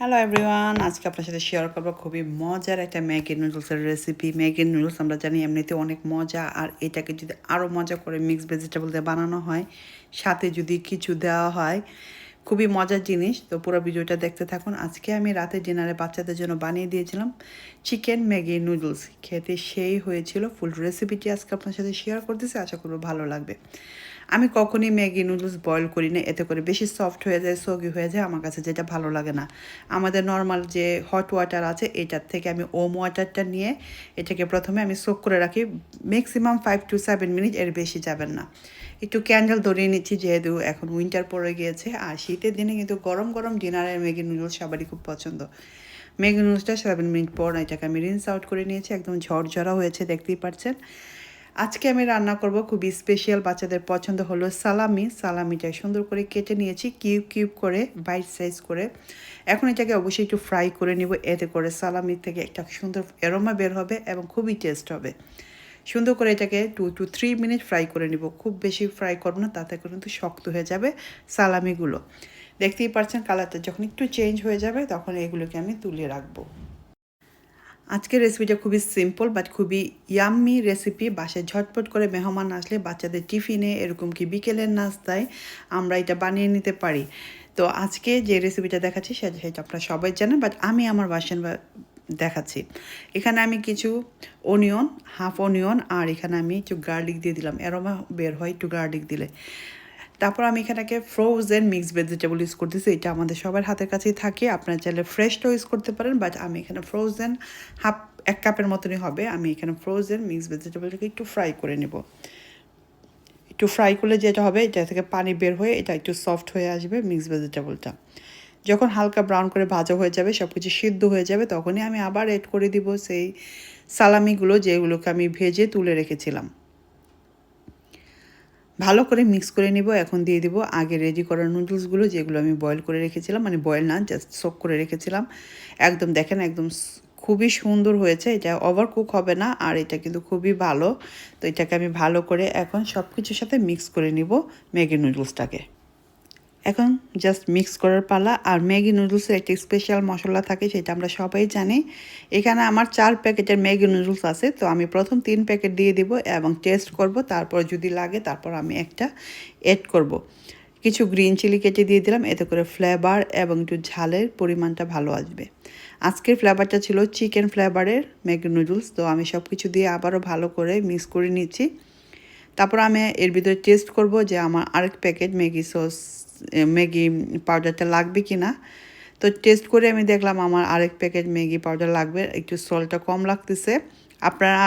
Hello everyone আজকে আপনার সাথে শেয়ার করব খুবই মজার একটা ম্যাগি নুডলসের রেসিপি ম্যাগি নুডলস আমরা জানি এমনিতে অনেক মজা, আর এটাকে যদি আরও মজা করে মিক্স ভেজিটেবল দিয়ে বানানো হয়, সাথে যদি কিছু দেওয়া হয়, খুবই মজার জিনিস। তো পুরো ভিডিওটা দেখতে থাকুন। আজকে আমি রাতে ডিনারে বাচ্চাদের জন্য বানিয়ে দিয়েছিলাম চিকেন ম্যাগি নুডলস খেতে সেই হয়েছিল ফুল রেসিপিটি আজকে আপনার সাথে শেয়ার করতেছি। আশা করব ভালো লাগবে। আমি কখনই ম্যাগি নুডলস বয়েল করি না, এতে করে বেশি সফট হয়ে যায়, সগি হয়ে যায়, আমার কাছে যেটা ভালো লাগে না। আমাদের নর্মাল যে হট ওয়াটার আছে, এটার থেকে আমি ওম ওয়াটারটা নিয়ে এটাকে প্রথমে আমি সোক করে রাখি। Maximum five two seven minute এর বেশি যাবেন না। একটু ক্যান্ডেল ধরিয়ে নিচ্ছি, যেহেতু এখন উইন্টার পড়ে গিয়েছে, আর শীতের দিনে কিন্তু গরম গরম ডিনারের ম্যাগি নুডলস সবারই খুব পছন্দ। ম্যাগি নুডলসটা সেভেন মিনিট পর এটাকে আমি রিন্স আউট করে নিয়েছি, একদম ঝরঝরা হয়েছে, দেখতেই পাচ্ছেন। আজকে আমি রান্না করব খুবই স্পেশাল বাচ্চাদের পছন্দ হলো সালামি। সালামিটা সুন্দর করে কেটে নিয়েছি, কিউব কিউব করে বাইট সাইজ করে। এখন এটাকে অবশ্যই একটু ফ্রাই করে নিব, এতে করে সালামি থেকে একটা সুন্দর এরোমা বের হবে এবং খুবই টেস্ট হবে। সুন্দর করে এটাকে two two three minute fry করে নিব। খুব বেশি ফ্রাই করব না, তাতে কিন্তু শক্ত হয়ে যাবে সালামিগুলো। দেখতেই পারছেন কালারটা যখন একটু চেঞ্জ হয়ে যাবে, তখন এগুলোকে আমি তুলে রাখব। আজকের রেসিপিটা খুবই সিম্পল বাট খুবই ইয়াম্মি রেসিপি বাসায় ঝটপট করে মেহমান আসলে বাচ্চাদের টিফিনে এরকম কি বিকেলের নাস্তায় আমরা এটা বানিয়ে নিতে পারি। তো আজকে যে রেসিপিটা দেখাচ্ছি সেটা সেটা আপনারা সবাই জানেন বাট আমি আমার বাসন দেখাচ্ছি। এখানে আমি কিছু অনিয়ন হাফ অনিয়ন আর এখানে আমি একটু গার্লিক দিয়ে দিলাম। এরমা বের হয় একটু গার্লিক দিলে। তারপর আমি এখানে ফ্রোজেন মিক্স ভেজিটেবল ইউজ করতেছি, এটা আমাদের সবার হাতের কাছেই থাকে। আপনারা চাইলে ফ্রেশটাও ইউজ করতে পারেন বাট আমি এখানে ফ্রোজেন হাফ এক কাপের মতনই হবে। আমি এখানে ফ্রোজেন মিক্স ভেজিটেবলটাকে একটু ফ্রাই করে নেব। একটু ফ্রাই করলে যেটা হবে, এটা থেকে পানি বের হয়ে এটা একটু সফট হয়ে আসবে মিক্স ভেজিটেবলটা যখন হালকা ব্রাউন করে ভাজা হয়ে যাবে সব কিছু সিদ্ধ হয়ে যাবে, তখনই আমি আবার এড করে দিব সেই সালামিগুলো যেগুলোকে আমি ভেজে তুলে রেখেছিলাম। ভালো করে মিক্স করে নিব, এখন দিয়ে দেবো আগে রেডি করা নুডলসগুলো যেগুলো আমি বয়েল করে রেখেছিলাম মানে বয়েল না জাস্ট সোক করে রেখেছিলাম। একদম দেখেন, একদম খুবই সুন্দর হয়েছে, এটা ওভার কুক হবে না, আর এটা কিন্তু খুবই ভালো। তো এটাকে আমি ভালো করে এখন সব কিছুর সাথে মিক্স করে নিব ম্যাগি নুডলসটাকে এখন জাস্ট মিক্স করার পালা, আর ম্যাগি নুডলসের একটি স্পেশাল মশলা থাকে সেটা আমরা সবাই জানি। এখানে আমার চার প্যাকেটের ম্যাগি নুডলস আছে, তো আমি প্রথম তিন প্যাকেট দিয়ে দিব এবং টেস্ট করব, তারপর যদি লাগে তারপর আমি একটা এড করব। কিছু গ্রিন চিলি কেটে দিয়ে দিলাম, এতে করে ফ্লেভার এবং একটু ঝালের পরিমাণটা ভালো আসবে। আজকের ফ্লেভারটা ছিল চিকেন ফ্লেভারের ম্যাগি নুডলস তো আমি সব কিছু দিয়ে আবারও ভালো করে মিক্স করে নিচ্ছি। তারপর আমি এর ভিতরে টেস্ট করব যে আমার আরেক প্যাকেট ম্যাগি সস ম্যাগি পাউডারটা লাগবে কি না তো টেস্ট করে আমি দেখলাম আমার আরেক প্যাকেট ম্যাগি পাউডার লাগবে, একটু সলটা কম লাগতেছে। আপনারা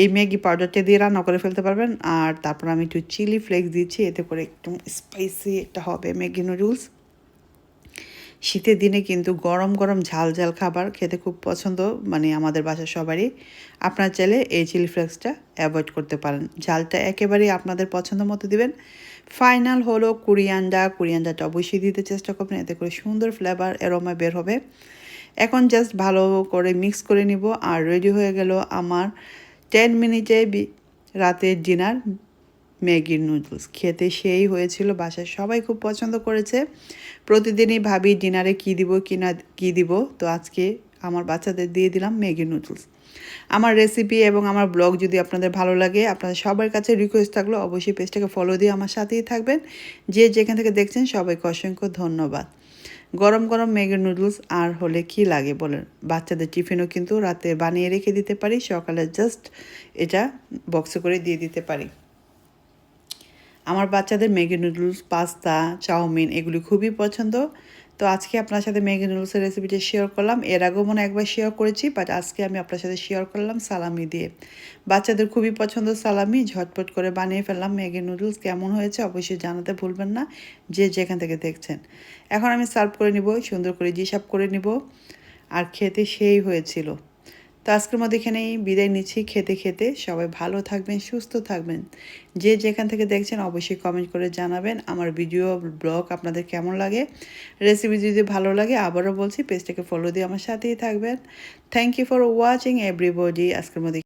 এই ম্যাগি পাউডারটা দিয়ে রান্না করে ফেলতে পারবেন। আর তারপর আমি একটু চিলি ফ্লেক্স দিচ্ছি, এতে করে একটু স্পাইসি একটা হবে ম্যাগি নুডলস শীতের দিনে কিন্তু গরম গরম ঝাল ঝাল খাবার খেতে খুব পছন্দ মানে আমাদের বাসার সবারই। আপনার চাইলে এই চিলি ফ্লেক্সটা অ্যাভয়েড করতে পারেন। ঝালটা একেবারেই আপনাদের পছন্দ মতো দিবেন। ফাইনাল হলো কুরিয়ান্ডা। কুরিয়ান্ডাটা অবশ্যই দিতে চেষ্টা করবেন, এতে করে সুন্দর ফ্লেভার এরোমা বের হবে। এখন জাস্ট ভালো করে মিক্স করে নিব। আর রেডি হয়ে গেল আমার টেন মিনিটে রাতের ডিনার। ম্যাগির নুডলস। খেতে সেই হয়েছিল বাসায়। সবাই খুব পছন্দ করেছে। প্রতিদিনই ভাবি, ডিনারে কী দিব, কি না, কী দিব? তো আজকে আমার বাচ্চাদের দিয়ে দিলাম ম্যাগি নুডলস। আমার রেসিপি এবং আমার ব্লগ যদি আপনাদের ভালো লাগে, আপনাদের সবার কাছে রিকোয়েস্ট থাকল, অবশ্যই পেজটাকে ফলো দিয়ে আমার সাথেই থাকবেন। যে যেখান থেকে দেখছেন, সবাইকে অসংখ্য ধন্যবাদ। গরম গরম ম্যাগি নুডলস আর হলে কি লাগে বলেন? বাচ্চাদের টিফিনও কিন্তু রাতে বানিয়ে রেখে দিতে পারি, সকালে জাস্ট এটা বক্সে করে দিয়ে দিতে পারি। আমার বাচ্চাদের ম্যাগি নুডলস, পাস্তা, চাউমিন এগুলি খুবই পছন্দ। তো আজকে আপনার সাথে ম্যাগি নুডলসের রেসিপিটা শেয়ার করলাম। এর আগেও মনে একবার শেয়ার করেছি বাট আজকে আমি আপনার সাথে শেয়ার করলাম সালামি দিয়ে। বাচ্চাদের খুবই পছন্দ সালামি, ঝটপট করে বানিয়ে ফেললাম ম্যাগি নুডলস। কেমন হয়েছে অবশ্যই জানাতে ভুলবেন না, যে যেখান থেকে দেখছেন। এখন আমি সার্ভ করে নিব, সুন্দর করে জিসাপ করে নিব। আর খেতে সেই হয়েছিল। তো আজকের মধ্যে এখানেই বিদায় নিচ্ছি। খেতে খেতে সবাই ভালো থাকবেন, সুস্থ থাকবেন। যে যেখান থেকে দেখছেন অবশ্যই কমেন্ট করে জানাবেন আমার ভিডিও ব্লগ আপনাদের কেমন লাগে। রেসিপি যদি ভালো লাগে আবারও বলছি পেজটাকে ফলো দিয়ে আমার সাথেই থাকবেন। Thank you for watching everybody আজকের মধ্যে